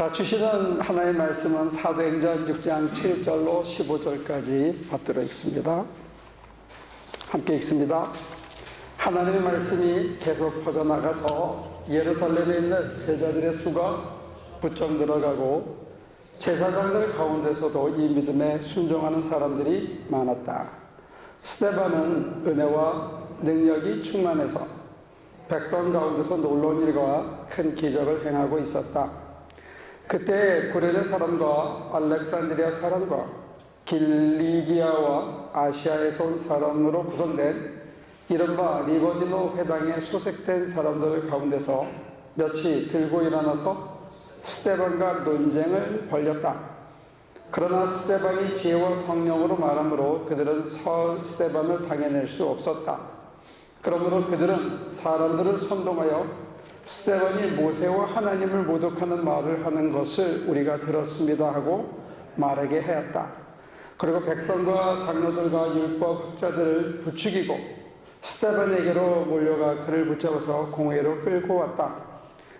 자, 주시는 하나의 말씀은 사도행전 6장 7절로 15절까지 받들어 있습니다. 함께 읽습니다. 하나님의 말씀이 계속 퍼져나가서 예루살렘에 있는 제자들의 수가 부쩍 늘어가고 제사장들 가운데서도 이 믿음에 순종하는 사람들이 많았다. 스테반은 은혜와 능력이 충만해서 백성 가운데서 놀라운 일과 큰 기적을 행하고 있었다. 그때 고레네 사람과 알렉산드리아 사람과 길리기아와 아시아에서 온 사람으로 구성된 이른바 리버디노 회당에 소속된 사람들 가운데서 몇이 들고 일어나서 스테반과 논쟁을 벌였다. 그러나 스테반이 지혜와 성령으로 말하므로 그들은 서 스테반을 당해낼 수 없었다. 그러므로 그들은 사람들을 선동하여 스테반이 모세와 하나님을 모독하는 말을 하는 것을 우리가 들었습니다 하고 말하게 하였다. 그리고 백성과 장로들과 율법 학자들을 부추기고 스테반에게로 몰려가 그를 붙잡아서 공회로 끌고 왔다.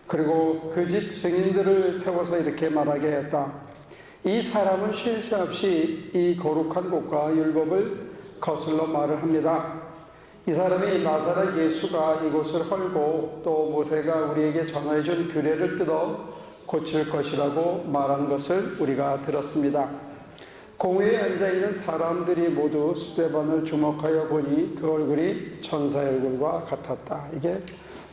그리고 그 집 증인들을 세워서 이렇게 말하게 했다. 이 사람은 쉴 새 없이 이 거룩한 곳과 율법을 거슬러 말을 합니다. 이 사람이 나사렛 예수가 이곳을 헐고 또 모세가 우리에게 전해준 규례를 뜯어 고칠 것이라고 말한 것을 우리가 들었습니다. 공회에 앉아 있는 사람들이 모두 스테반을 주목하여 보니 그 얼굴이 천사의 얼굴과 같았다. 이게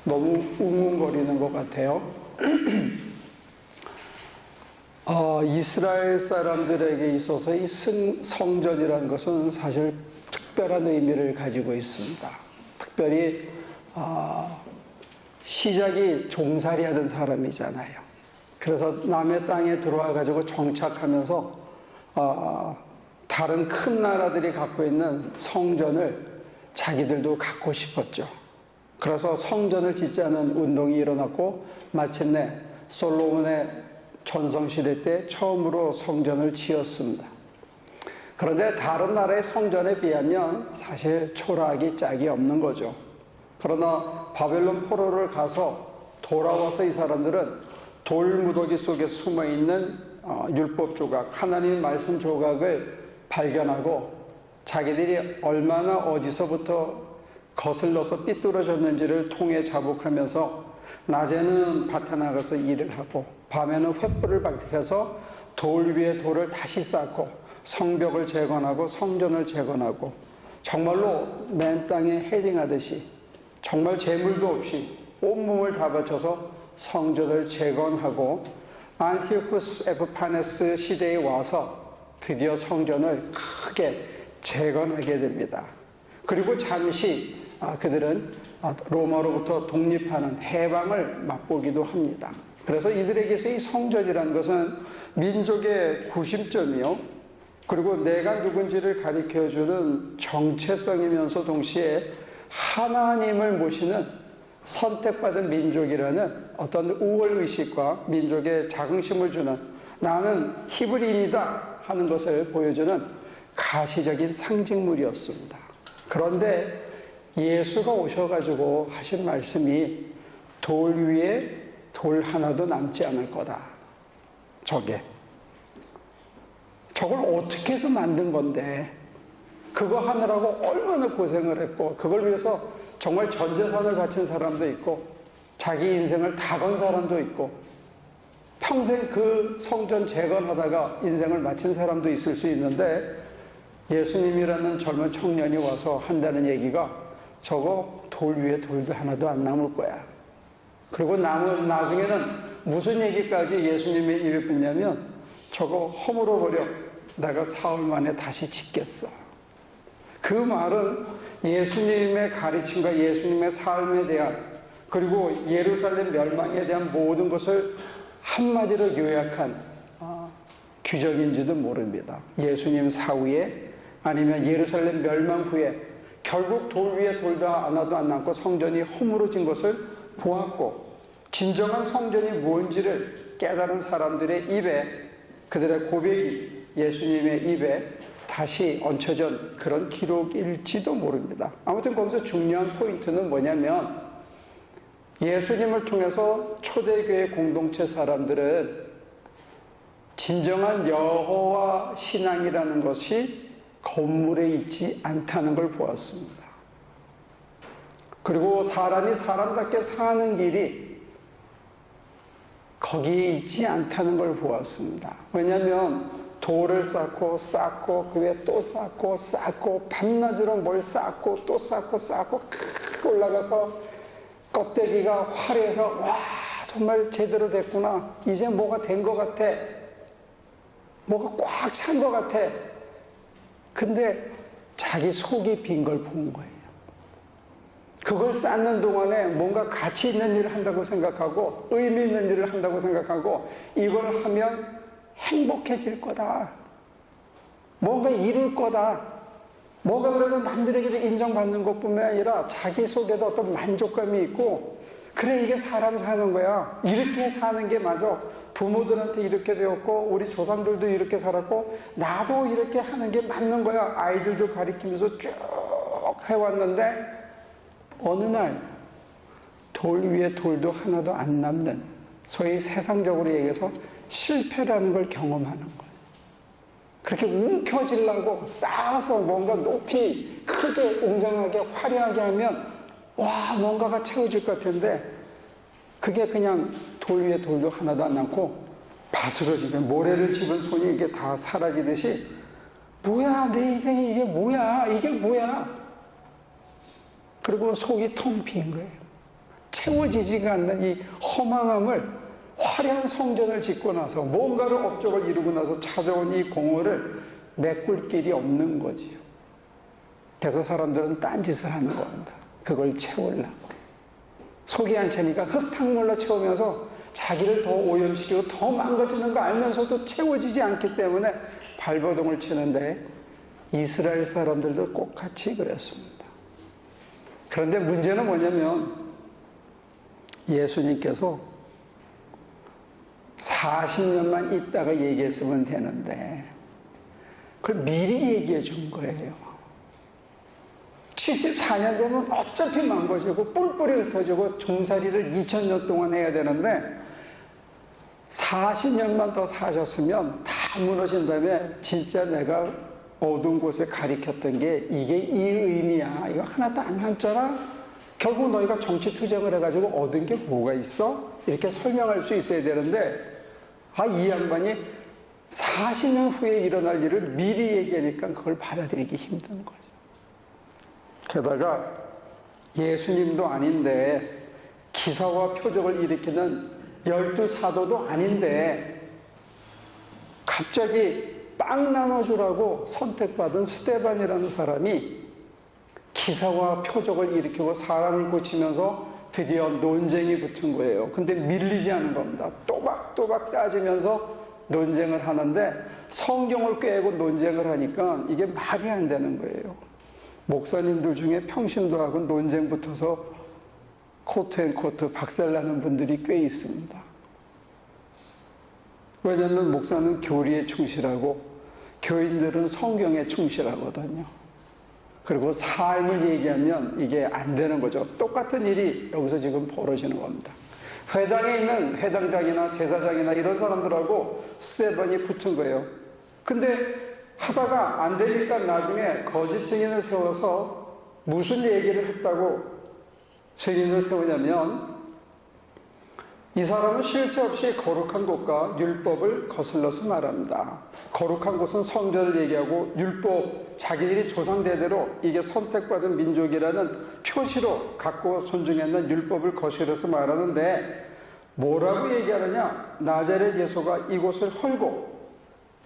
너무 웅웅거리는 것 같아요. 어, 이스라엘 사람들에게 있어서 이 승, 성전이라는 것은 사실 특별한 의미를 가지고 있습니다. 특별히 어, 시작이 종살이 하던 사람이잖아요. 그래서 남의 땅에 들어와 가지고 정착하면서 어, 다른 큰 나라들이 갖고 있는 성전을 자기들도 갖고 싶었죠. 그래서 성전을 짓자는 운동이 일어났고 마침내 솔로몬의 전성시대 때 처음으로 성전을 지었습니다. 그런데 다른 나라의 성전에 비하면 사실 초라하기 짝이 없는 거죠. 그러나 바벨론 포로를 가서 돌아와서 이 사람들은 돌무더기 속에 숨어 있는 어, 율법 조각, 하나님 말씀 조각을 발견하고 자기들이 얼마나 어디서부터 거슬러서 삐뚤어졌는지를 통해 자복하면서 낮에는 밭에 나가서 일을 하고 밤에는 횃불을 밝혀서 돌 위에 돌을 다시 쌓고 성벽을 재건하고 성전을 재건하고 정말로 맨 땅에 헤딩하듯이 정말 재물도 없이 온몸을 다 바쳐서 성전을 재건하고 안티오쿠스 에프파네스 시대에 와서 드디어 성전을 크게 재건하게 됩니다. 그리고 잠시 아, 그들은 아, 로마로부터 독립하는 해방을 맛보기도 합니다. 그래서 이들에게서 이 성전이라는 것은 민족의 구심점이요. 그리고 내가 누군지를 가리켜 주는 정체성이면서 동시에 하나님을 모시는 선택받은 민족이라는 어떤 우월의식과 민족의 자긍심을 주는 나는 히브리인이다 하는 것을 보여주는 가시적인 상징물이었습니다. 그런데 예수가 오셔가지고 하신 말씀이 돌 위에 돌 하나도 남지 않을 거다. 저게. 저걸 어떻게 해서 만든 건데, 그거 하느라고 얼마나 고생을 했고, 그걸 위해서 정말 전 재산을 바친 사람도 있고, 자기 인생을 다 건 사람도 있고, 평생 그 성전 재건하다가 인생을 마친 사람도 있을 수 있는데, 예수님이라는 젊은 청년이 와서 한다는 얘기가 저거 돌 위에 돌도 하나도 안 남을 거야. 그리고 나중에는 무슨 얘기까지 예수님의 입에 붙냐면 저거 허물어 버려. 내가 사흘 만에 다시 짓겠어. 그 말은 예수님의 가르침과 예수님의 삶에 대한 그리고 예루살렘 멸망에 대한 모든 것을 한마디로 요약한 어, 규정인지도 모릅니다. 예수님 사후에 아니면 예루살렘 멸망 후에 결국 돌 위에 돌다 하나도 안 남고 성전이 허물어진 것을 보았고 진정한 성전이 뭔지를 깨달은 사람들의 입에 그들의 고백이 예수님의 입에 다시 얹혀진 그런 기록일지도 모릅니다. 아무튼 거기서 중요한 포인트는 뭐냐면 예수님을 통해서 초대교회 공동체 사람들은 진정한 여호와 신앙이라는 것이 건물에 있지 않다는 걸 보았습니다. 그리고 사람이 사람답게 사는 길이 거기에 있지 않다는 걸 보았습니다. 왜냐하면 돌을 쌓고 쌓고 그 위에 또 쌓고 쌓고 밤낮으로 뭘 쌓고 또 쌓고 쌓고 크 올라가서 껍데기가 화려해서 와 정말 제대로 됐구나. 이제 뭐가 된 것 같아? 뭐가 꽉 찬 것 같아? 근데 자기 속이 빈 걸 본 거예요 그걸 쌓는 동안에 뭔가 가치 있는 일을 한다고 생각하고 의미 있는 일을 한다고 생각하고 이걸 하면 행복해질 거다. 뭔가 이룰 거다. 뭐가 그래도 남들에게도 인정받는 것뿐만 아니라 자기 속에도 어떤 만족감이 있고 그래 이게 사람 사는 거야. 이렇게 사는 게 맞아. 부모들한테 이렇게 배웠고 우리 조상들도 이렇게 살았고 나도 이렇게 하는 게 맞는 거야. 아이들도 가리키면서 쭉 해왔는데 어느 날 돌 위에 돌도 하나도 안 남는 소위 세상적으로 얘기해서 실패라는 걸 경험하는 거죠. 그렇게 움켜쥐려고 쌓아서 뭔가 높이 크게 웅장하게 화려하게 하면 와 뭔가가 채워질 것 같은데 그게 그냥 돌 위에 돌도 하나도 안 남고 바스러지면 모래를 집은 손이 이게 다 사라지듯이 뭐야 내 인생이 이게 뭐야 이게 뭐야 그리고 속이 텅 빈 거예요. 채워지지가 않는 이 허망함을 화려한 성전을 짓고 나서 뭔가를 업적을 이루고 나서 찾아온 이 공허를 메꿀 길이 없는 거지요. 그래서 사람들은 딴짓을 하는 겁니다. 그걸 채우려고. 속이 안 차니까 흙탕물로 채우면서 자기를 더 오염시키고 더 망가지는 거 알면서도 채워지지 않기 때문에 발버둥을 치는데 이스라엘 사람들도 똑같이 그랬습니다. 그런데 문제는 뭐냐면 예수님께서 40년만 있다가 얘기했으면 되는데 그걸 미리 얘기해 준 거예요. 74년 되면 어차피 망가지고 뿔뿔이 흩어지고 종살이를 2000년 동안 해야 되는데 40년만 더 사셨으면 다 무너진 다음에 진짜 내가 어두운 곳에 가리켰던 게 이게 이 의미야. 이거 하나도 안 남잖아. 결국 너희가 정치 투쟁을 해가지고 얻은 게 뭐가 있어? 이렇게 설명할 수 있어야 되는데, 아, 이 양반이 40년 후에 일어날 일을 미리 얘기하니까 그걸 받아들이기 힘든 거죠. 게다가 예수님도 아닌데, 기사와 표적을 일으키는 열두 사도도 아닌데, 갑자기 빵 나눠주라고 선택받은 스테반이라는 사람이 기사와 표적을 일으키고 사람을 고치면서 드디어 논쟁이 붙은 거예요. 근데 밀리지 않은 겁니다. 또박또박 따지면서 논쟁을 하는데 성경을 꿰고 논쟁을 하니까 이게 말이 안 되는 거예요. 목사님들 중에 평신도 하고 논쟁 붙어서 코트 앤 코트 박살나는 분들이 꽤 있습니다. 왜냐하면 목사는 교리에 충실하고 교인들은 성경에 충실하거든요. 그리고 삶을 얘기하면 이게 안 되는 거죠. 똑같은 일이 여기서 지금 벌어지는 겁니다. 회당에 있는 회당장이나 제사장이나 이런 사람들하고 스테반이 붙은 거예요. 근데 하다가 안 되니까 나중에 거짓 증인을 세워서 무슨 얘기를 했다고 증인을 세우냐면 이 사람은 쉴 새 없이 거룩한 곳과 율법을 거슬러서 말합니다. 거룩한 곳은 성전을 얘기하고 율법, 자기들이 조상대대로 이게 선택받은 민족이라는 표시로 갖고 존중했는 율법을 거슬러서 말하는데 뭐라고 얘기하느냐? 나자렛 예수가 이곳을 헐고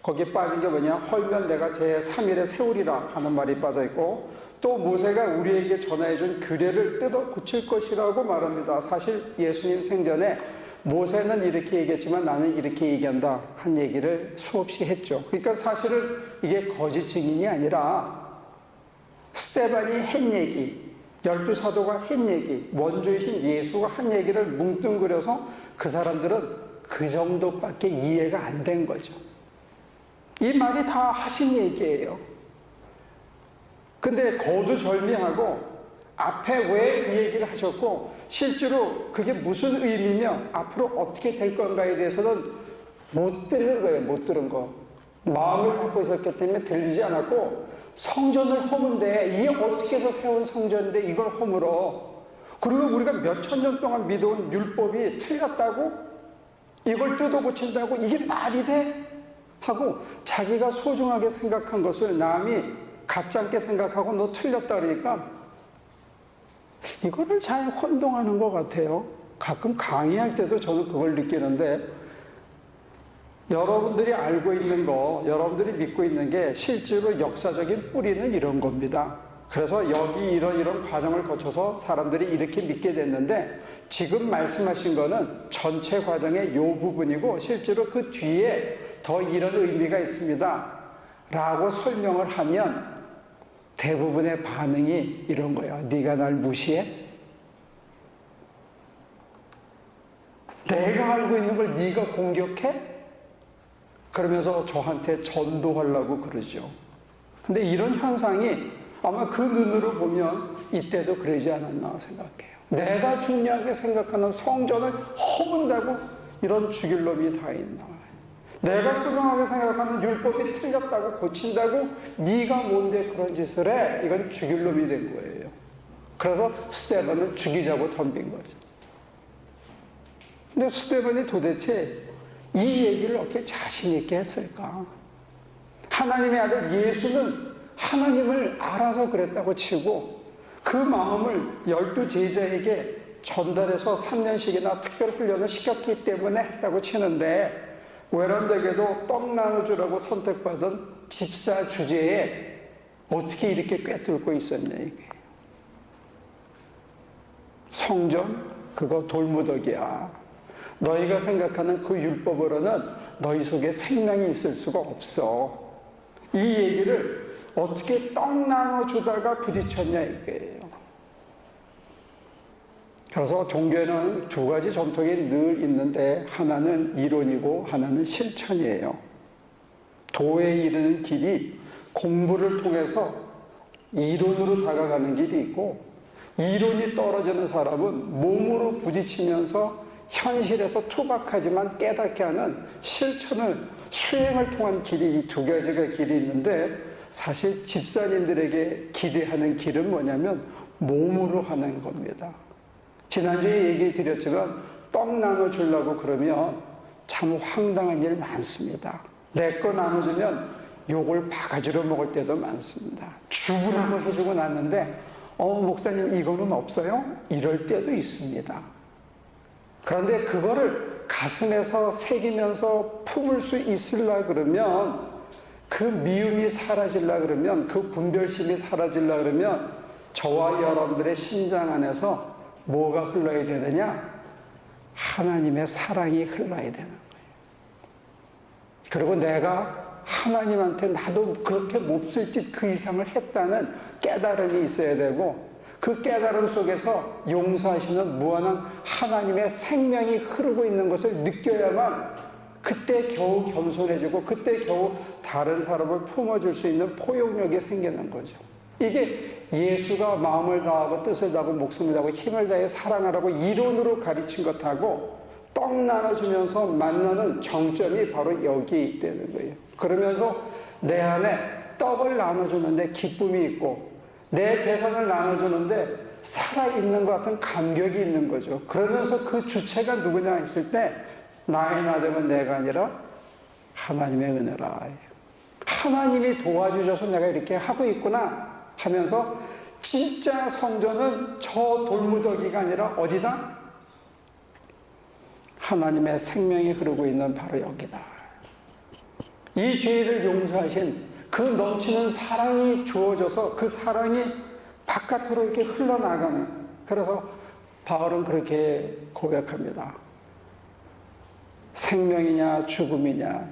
거기에 빠진 게 뭐냐? 헐면 내가 제 3일에 세우리라 하는 말이 빠져 있고 또 모세가 우리에게 전해준 규례를 뜯어 고칠 것이라고 말합니다. 사실 예수님 생전에 모세는 이렇게 얘기했지만 나는 이렇게 얘기한다 한 얘기를 수없이 했죠. 그러니까 사실은 이게 거짓 증인이 아니라 스테반이 한 얘기, 열두 사도가 한 얘기, 원조이신 예수가 한 얘기를 뭉뚱그려서 그 사람들은 그 정도밖에 이해가 안 된 거죠. 이 말이 다 하신 얘기예요. 근데 거두절미하고 앞에 왜 그 얘기를 하셨고 실제로 그게 무슨 의미며 앞으로 어떻게 될 건가에 대해서는 못 들은 거예요, 못 들은 거. 마음을 갖고 있었기 때문에 들리지 않았고, 성전을 허문데, 이게 어떻게 해서 세운 성전인데 이걸 허물어. 그리고 우리가 몇 천 년 동안 믿어온 율법이 틀렸다고? 이걸 뜯어 고친다고? 이게 말이 돼? 하고 자기가 소중하게 생각한 것을 남이 가짜게 생각하고 너 틀렸다 그러니까 이거를 잘 혼동하는 것 같아요. 가끔 강의할 때도 저는 그걸 느끼는데 여러분들이 알고 있는 거, 여러분들이 믿고 있는 게 실제로 역사적인 뿌리는 이런 겁니다. 그래서 여기 이런 이런 과정을 거쳐서 사람들이 이렇게 믿게 됐는데 지금 말씀하신 거는 전체 과정의 요 부분이고 실제로 그 뒤에 더 이런 의미가 있습니다. 라고 설명을 하면 대부분의 반응이 이런 거야. 네가 날 무시해? 내가 알고 있는 걸 네가 공격해? 그러면서 저한테 전도하려고 그러죠. 근데 이런 현상이 아마 그 눈으로 보면 이때도 그러지 않았나 생각해요. 내가 중요하게 생각하는 성전을 허문다고 이런 죽일 놈이 다 있나. 내가 소중하게 생각하는 율법이 틀렸다고 고친다고 네가 뭔데 그런 짓을 해? 이건 죽일 놈이 된 거예요. 그래서 스테반을 죽이자고 덤빈 거죠. 근데 스테반이 도대체 이 얘기를 어떻게 자신 있게 했을까? 하나님의 아들 예수는 하나님을 알아서 그랬다고 치고 그 마음을 열두 제자에게 전달해서 3년씩이나 특별 훈련을 시켰기 때문에 했다고 치는데 외람되게도 떡 나눠주라고 선택받은 집사 주제에 어떻게 이렇게 꿰뚫고 있었냐 이게. 성전? 그거 돌무더기야. 너희가 생각하는 그 율법으로는 너희 속에 생명이 있을 수가 없어. 이 얘기를 어떻게 떡 나눠주다가 부딪혔냐 이거예요 그래서 종교에는 두 가지 전통이 늘 있는데 하나는 이론이고 하나는 실천이에요. 도에 이르는 길이 공부를 통해서 이론으로 다가가는 길이 있고 이론이 떨어지는 사람은 몸으로 부딪히면서 현실에서 투박하지만 깨닫게 하는 실천을 수행을 통한 길이 이 두 가지가 길이 있는데 사실 집사님들에게 기대하는 길은 뭐냐면 몸으로 하는 겁니다. 지난주에 얘기 드렸지만 떡 나눠주려고 그러면 참 황당한 일 많습니다. 내 거 나눠주면 욕을 바가지로 먹을 때도 많습니다. 죽으라고 해주고 났는데 어 목사님 이거는 없어요? 이럴 때도 있습니다. 그런데 그거를 가슴에서 새기면서 품을 수 있으려 그러면 그 미움이 사라질라 그러면 그 분별심이 사라질라 그러면 저와 여러분들의 심장 안에서 뭐가 흘러야 되느냐? 하나님의 사랑이 흘러야 되는 거예요. 그리고 내가 하나님한테 나도 그렇게 몹쓸 짓 그 이상을 했다는 깨달음이 있어야 되고 그 깨달음 속에서 용서하시는 무한한 하나님의 생명이 흐르고 있는 것을 느껴야만 그때 겨우 겸손해지고 그때 겨우 다른 사람을 품어줄 수 있는 포용력이 생기는 거죠. 이게 예수가 마음을 다하고 뜻을 다하고 목숨을 다하고 힘을 다해 사랑하라고 이론으로 가르친 것하고 떡 나눠주면서 만나는 정점이 바로 여기에 있다는 거예요. 그러면서 내 안에 떡을 나눠주는데 기쁨이 있고 내 재산을 나눠주는데 살아있는 것 같은 감격이 있는 거죠. 그러면서 그 주체가 누구냐 했을 때 나의 나됨은 내가 아니라 하나님의 은혜라. 하나님이 도와주셔서 내가 이렇게 하고 있구나 하면서 진짜 성전은 저 돌무더기가 아니라 어디다? 하나님의 생명이 흐르고 있는 바로 여기다. 이 죄를 용서하신 그 넘치는 사랑이 주어져서 그 사랑이 바깥으로 이렇게 흘러나가는 그래서 바울은 그렇게 고백합니다. 생명이냐 죽음이냐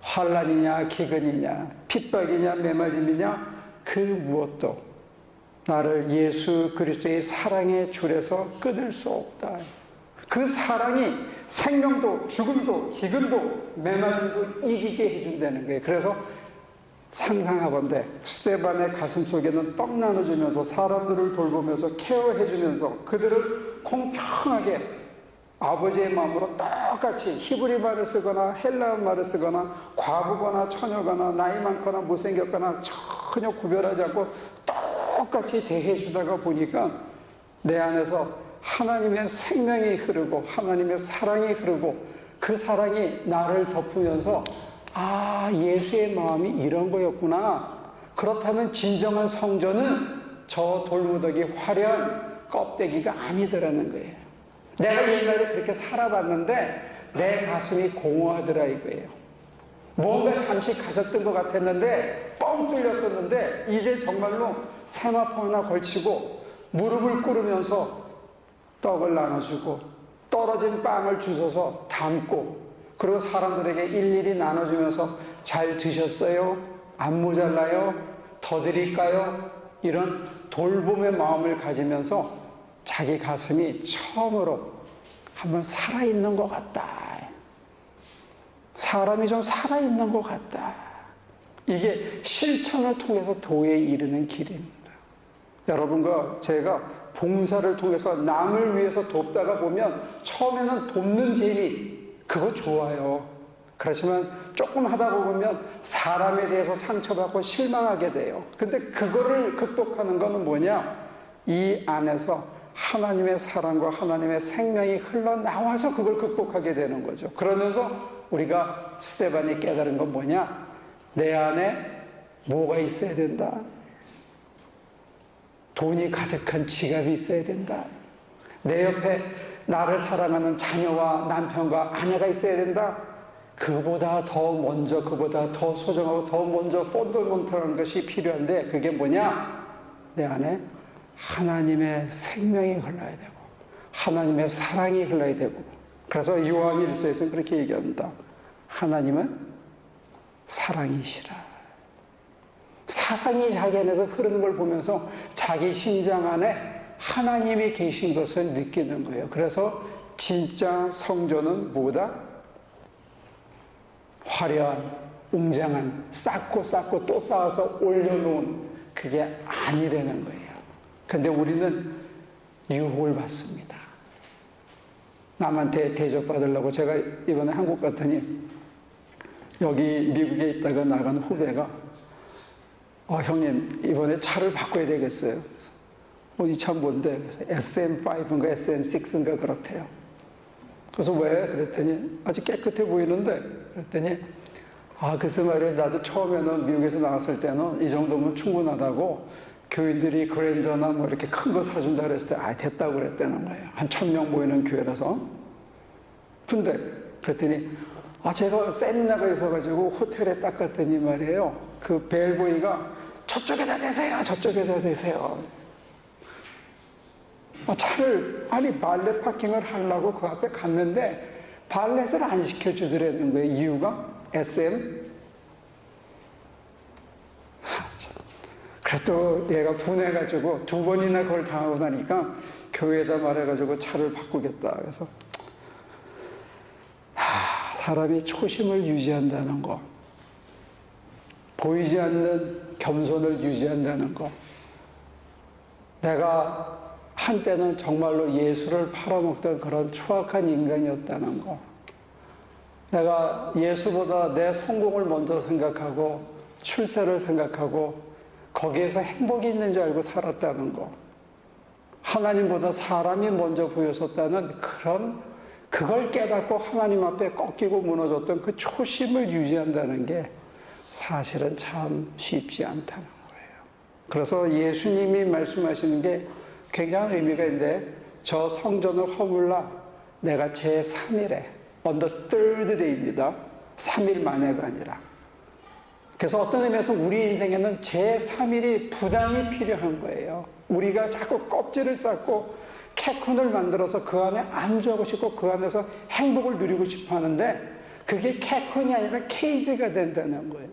환란이냐 기근이냐 핍박이냐 매맞음이냐 그 무엇도 나를 예수 그리스도의 사랑의 줄에서 끊을 수 없다. 그 사랑이 생명도 죽음도 기근도 매맞음도 이기게 해준다는 거예요. 그래서 상상하건대 스테반의 가슴 속에는 떡 나눠주면서 사람들을 돌보면서 케어해주면서 그들을 공평하게 아버지의 마음으로 똑같이 히브리 말을 쓰거나 헬라어 말을 쓰거나 과부거나 처녀거나 나이 많거나 못생겼거나 전혀 구별하지 않고 똑같이 대해주다가 보니까 내 안에서 하나님의 생명이 흐르고 하나님의 사랑이 흐르고 그 사랑이 나를 덮으면서 아 예수의 마음이 이런 거였구나. 그렇다면 진정한 성전은 저 돌무더기 화려한 껍데기가 아니더라는 거예요 내가 옛날에 그렇게 살아봤는데 내 가슴이 공허하더라 이거예요 뭔가 잠시 가졌던 것 같았는데 뻥 뚫렸었는데 이제 정말로 세마포 하나 걸치고 무릎을 꿇으면서 떡을 나눠주고 떨어진 빵을 주워서 담고 그리고 사람들에게 일일이 나눠주면서 잘 드셨어요? 안 모자라요? 더 드릴까요? 이런 돌봄의 마음을 가지면서 자기 가슴이 처음으로 한번 살아있는 것 같다. 사람이 좀 살아있는 것 같다. 이게 실천을 통해서 도에 이르는 길입니다. 여러분과 제가 봉사를 통해서 남을 위해서 돕다가 보면 처음에는 돕는 재미, 그거 좋아요. 그렇지만 조금 하다 보면 사람에 대해서 상처받고 실망하게 돼요. 근데 그거를 극복하는 거는 뭐냐? 이 안에서 하나님의 사랑과 하나님의 생명이 흘러나와서 그걸 극복하게 되는 거죠. 그러면서 우리가 스테반이 깨달은 건 뭐냐? 내 안에 뭐가 있어야 된다? 돈이 가득한 지갑이 있어야 된다. 내 옆에 나를 사랑하는 자녀와 남편과 아내가 있어야 된다. 그보다 더 먼저, 그보다 더 소중하고 더 먼저 펀더먼트한 것이 필요한데 그게 뭐냐? 내 안에 하나님의 생명이 흘러야 되고 하나님의 사랑이 흘러야 되고 그래서 요한 일서에서는 그렇게 얘기합니다. 하나님은 사랑이시라. 사랑이 자기 안에서 흐르는 걸 보면서 자기 심장 안에 하나님이 계신 것을 느끼는 거예요. 그래서 진짜 성전은 뭐다? 화려한, 웅장한, 쌓고 쌓고 또 쌓아서 올려놓은 그게 아니라는 거예요. 근데 우리는 유혹을 받습니다. 남한테 대접받으려고 제가 이번에 한국 갔더니 여기 미국에 있다가 나간 후배가 어, 형님 이번에 차를 바꿔야 되겠어요. 어, 이 차 뭔데? 그래서 SM5인가 SM6인가 그렇대요. 그래서 왜? 그랬더니 아주 깨끗해 보이는데 그랬더니 아 글쎄 말이야 나도 처음에는 미국에서 나왔을 때는 이 정도면 충분하다고 교인들이 그랜저나 뭐 이렇게 큰 거 사준다 그랬을 때 아 됐다고 그랬다는 거예요. 한 천 명 모이는 교회라서. 근데 그랬더니 아 제가 세미나가 있어가지고 호텔에 딱 갔더니 말이에요. 그 벨보이가 저쪽에다 대세요. 저쪽에다 대세요. 아, 차를 아니 발렛 파킹을 하려고 그 앞에 갔는데 발렛을 안 시켜주더라는 거예요. 이유가 SM 그래도 얘가 분해가지고 두 번이나 그걸 당하고 나니까 교회에다 말해가지고 차를 바꾸겠다. 그래서 하, 사람이 초심을 유지한다는 거, 보이지 않는 겸손을 유지한다는 거, 내가 한때는 정말로 예수를 팔아먹던 그런 추악한 인간이었다는 거, 내가 예수보다 내 성공을 먼저 생각하고 출세를 생각하고 거기에서 행복이 있는 줄 알고 살았다는 거. 하나님보다 사람이 먼저 보였었다는 그런 그걸 깨닫고 하나님 앞에 꺾이고 무너졌던 그 초심을 유지한다는 게 사실은 참 쉽지 않다는 거예요. 그래서 예수님이 말씀하시는 게 굉장한 의미가 있는데 저 성전을 허물라 내가 제 3일에 on the third day입니다. 3일 만에가 아니라 그래서 어떤 의미에서 우리 인생에는 제3일이 부담이 필요한 거예요. 우리가 자꾸 껍질을 쌓고 캐콘을 만들어서 그 안에 안주하고 싶고 그 안에서 행복을 누리고 싶어 하는데 그게 캐콘이 아니라 케이지가 된다는 거예요.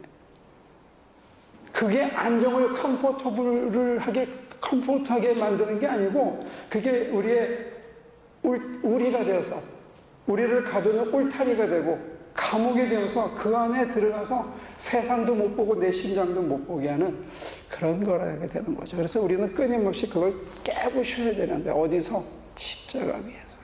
그게 안정을 컴포터블을 하게, 컴포트하게 만드는 게 아니고 그게 우리의 울, 우리가 되어서 우리를 가두는 울타리가 되고 감옥이 되어서 그 안에 들어가서 세상도 못 보고 내 심장도 못 보게 하는 그런 거라게 되는 거죠. 그래서 우리는 끊임없이 그걸 깨부셔야 되는데 어디서? 십자가 위에서.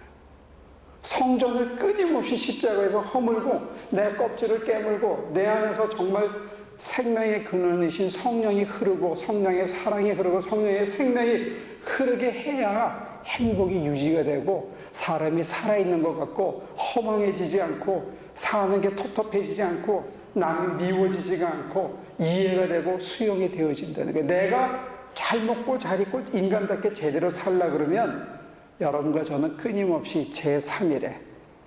성전을 끊임없이 십자가에서 허물고 내 껍질을 깨물고 내 안에서 정말 생명의 근원이신 성령이 흐르고 성령의 사랑이 흐르고 성령의 생명이 흐르게 해야 행복이 유지가 되고 사람이 살아있는 것 같고 허망해지지 않고 사는 게 텁텁해지지 않고 남이 미워지지가 않고 이해가 되고 수용이 되어진다는 거예요. 내가 잘 먹고 잘 입고 인간답게 제대로 살라 그러면 여러분과 저는 끊임없이 제3일에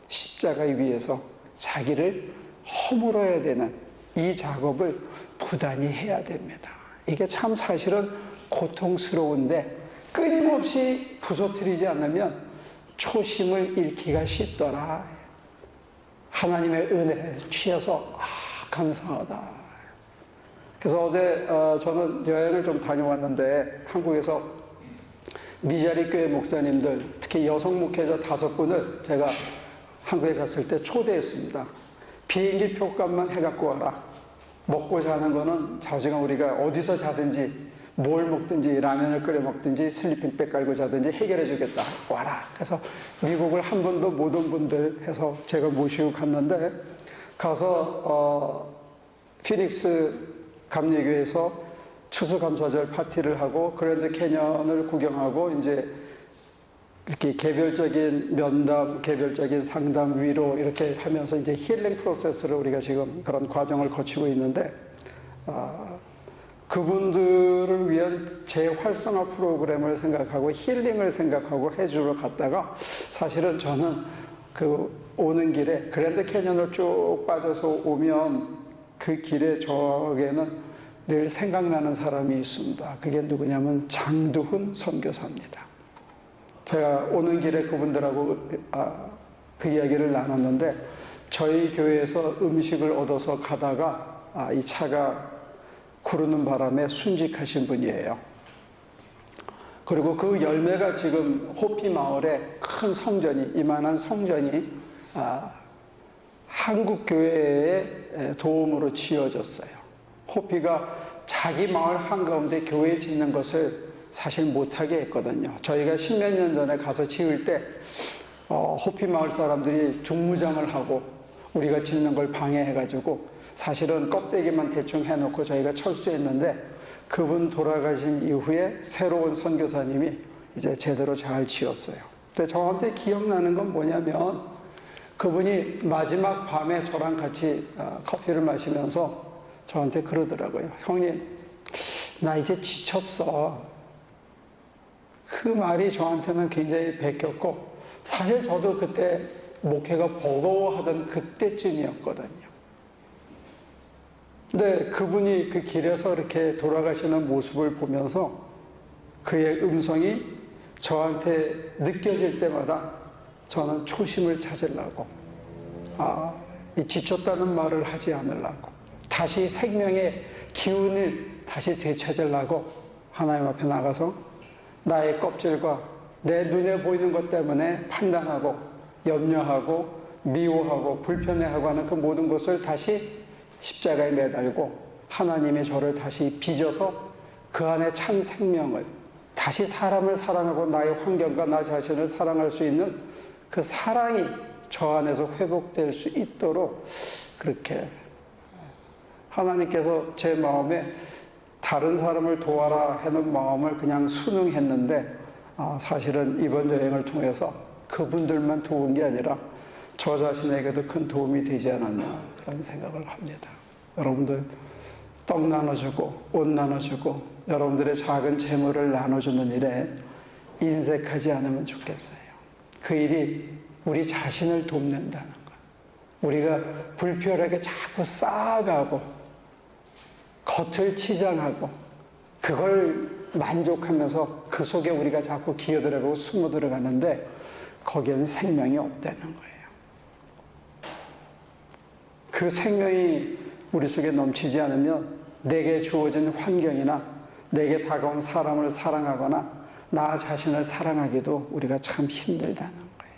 십자가 위에서 자기를 허물어야 되는 이 작업을 부단히 해야 됩니다. 이게 참 사실은 고통스러운데 끊임없이 부서뜨리지 않으면 초심을 잃기가 쉽더라. 하나님의 은혜에 취해서 아 감사하다. 그래서 어제 어, 저는 여행을 좀 다녀왔는데 한국에서 미자리 교회 목사님들 특히 여성 목회자 다섯 분을 제가 한국에 갔을 때 초대했습니다. 비행기 표값만 해갖고 와라. 먹고 자는 거는 자주간 우리가 어디서 자든지 뭘 먹든지 라면을 끓여 먹든지 슬리핑백 깔고 자든지 해결해 주겠다. 와라. 그래서 미국을 한 번도 못 온 분들 해서 제가 모시고 갔는데 가서 어, 피닉스 감리교에서 추수감사절 파티를 하고 그랜드 캐년을 구경하고 이제 이렇게 개별적인 면담, 개별적인 상담, 위로 이렇게 하면서 이제 힐링 프로세스를 우리가 지금 그런 과정을 거치고 있는데 아, 그분들을 위한 재활성화 프로그램을 생각하고 힐링을 생각하고 해주러 갔다가 사실은 저는 그 오는 길에 그랜드 캐년을 쭉 빠져서 오면 그 길에 저에게는 늘 생각나는 사람이 있습니다. 그게 누구냐면 장두훈 선교사입니다. 제가 오는 길에 그분들하고 아, 그 이야기를 나눴는데 저희 교회에서 음식을 얻어서 가다가 아, 이 차가 구르는 바람에 순직하신 분이에요. 그리고 그 열매가 지금 호피 마을에 큰 성전이 이만한 성전이 아, 한국 교회의 도움으로 지어졌어요. 호피가 자기 마을 한가운데 교회 짓는 것을 사실 못하게 했거든요. 저희가 십몇 년 전에 가서 지을 때 어, 호피 마을 사람들이 중무장을 하고 우리가 짓는 걸 방해해가지고 사실은 껍데기만 대충 해놓고 저희가 철수했는데 그분 돌아가신 이후에 새로운 선교사님이 이제 제대로 잘 지었어요. 근데 저한테 기억나는 건 뭐냐면 그분이 마지막 밤에 저랑 같이 어, 커피를 마시면서 저한테 그러더라고요. 형님, 나 이제 지쳤어. 그 말이 저한테는 굉장히 베꼈고, 사실 저도 그때 목회가 버거워하던 그때쯤이었거든요. 근데 그분이 그 길에서 이렇게 돌아가시는 모습을 보면서 그의 음성이 저한테 느껴질 때마다 저는 초심을 찾으려고, 아, 이 지쳤다는 말을 하지 않으려고, 다시 생명의 기운을 다시 되찾으려고 하나님 앞에 나가서 나의 껍질과 내 눈에 보이는 것 때문에 판단하고 염려하고 미워하고 불편해하고 하는 그 모든 것을 다시 십자가에 매달고 하나님이 저를 다시 빚어서 그 안에 참 생명을 다시 사람을 사랑하고 나의 환경과 나 자신을 사랑할 수 있는 그 사랑이 저 안에서 회복될 수 있도록 그렇게 하나님께서 제 마음에 다른 사람을 도와라 하는 마음을 그냥 순응했는데 아, 사실은 이번 여행을 통해서 그분들만 도운 게 아니라 저 자신에게도 큰 도움이 되지 않았나 그런 생각을 합니다. 여러분들 떡 나눠주고 옷 나눠주고 여러분들의 작은 재물을 나눠주는 일에 인색하지 않으면 좋겠어요. 그 일이 우리 자신을 돕는다는 것. 우리가 불편하게 자꾸 쌓아가고 겉을 치장하고 그걸 만족하면서 그 속에 우리가 자꾸 기어들어가고 숨어 들어가는데 거기에는 생명이 없다는 거예요. 그 생명이 우리 속에 넘치지 않으면 내게 주어진 환경이나 내게 다가온 사람을 사랑하거나 나 자신을 사랑하기도 우리가 참 힘들다는 거예요.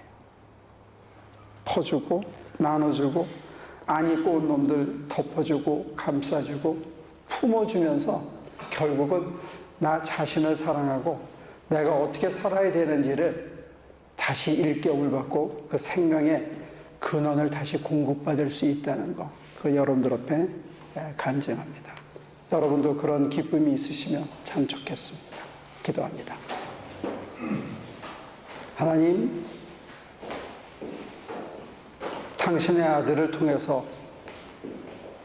퍼주고 나눠주고 안 입고 온 놈들 덮어주고 감싸주고 품어주면서 결국은 나 자신을 사랑하고 내가 어떻게 살아야 되는지를 다시 일격을 받고 그 생명의 근원을 다시 공급받을 수 있다는 거, 그 여러분들 앞에 예, 간증합니다. 여러분도 그런 기쁨이 있으시면 참 좋겠습니다. 기도합니다. 하나님, 당신의 아들을 통해서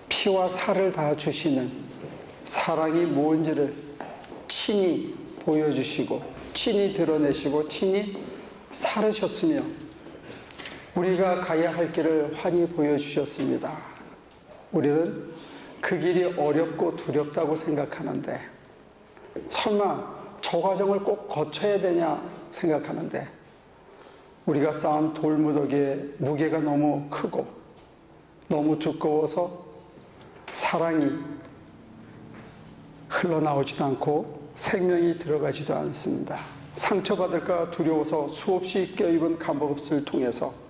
피와 살을 다 주시는 사랑이 뭔지를 친히 보여주시고, 친히 드러내시고, 친히 살으셨으며, 우리가 가야 할 길을 환히 보여주셨습니다. 우리는 그 길이 어렵고 두렵다고 생각하는데, 설마 저 과정을 꼭 거쳐야 되냐 생각하는데, 우리가 쌓은 돌무더기의 무게가 너무 크고, 너무 두꺼워서 사랑이 흘러나오지도 않고 생명이 들어가지도 않습니다. 상처받을까 두려워서 수없이 껴입은 감옥을 통해서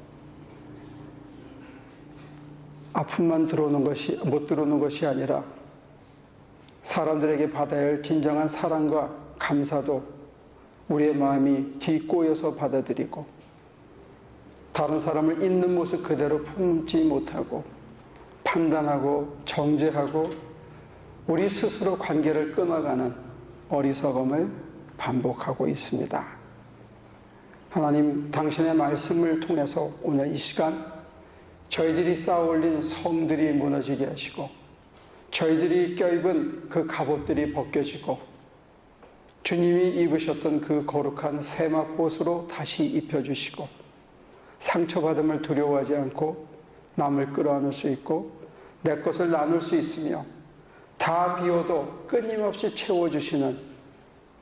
아픔만 들어오는 것이 못 들어오는 것이 아니라 사람들에게 받아야 할 진정한 사랑과 감사도 우리의 마음이 뒤꼬여서 받아들이고 다른 사람을 있는 모습 그대로 품지 못하고 판단하고 정죄하고 우리 스스로 관계를 끊어가는 어리석음을 반복하고 있습니다. 하나님, 당신의 말씀을 통해서 오늘 이 시간 저희들이 쌓아 올린 성들이 무너지게 하시고 저희들이 껴입은 그 갑옷들이 벗겨지고 주님이 입으셨던 그 거룩한 세마포스로 다시 입혀주시고 상처받음을 두려워하지 않고 남을 끌어안을 수 있고 내 것을 나눌 수 있으며 다 비워도 끊임없이 채워주시는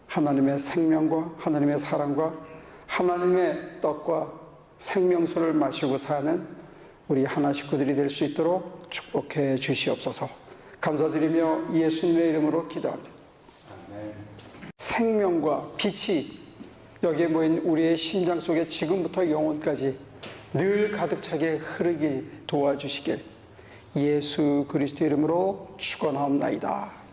하나님의 생명과 하나님의 사랑과 하나님의 떡과 생명수를 마시고 사는 우리 하나 식구들이 될 수 있도록 축복해 주시옵소서. 감사드리며 예수님의 이름으로 기도합니다. 생명과 빛이 여기에 모인 우리의 심장 속에 지금부터 영혼까지 늘 가득 차게 흐르기 도와주시길 예수 그리스도 이름으로 축원하옵나이다.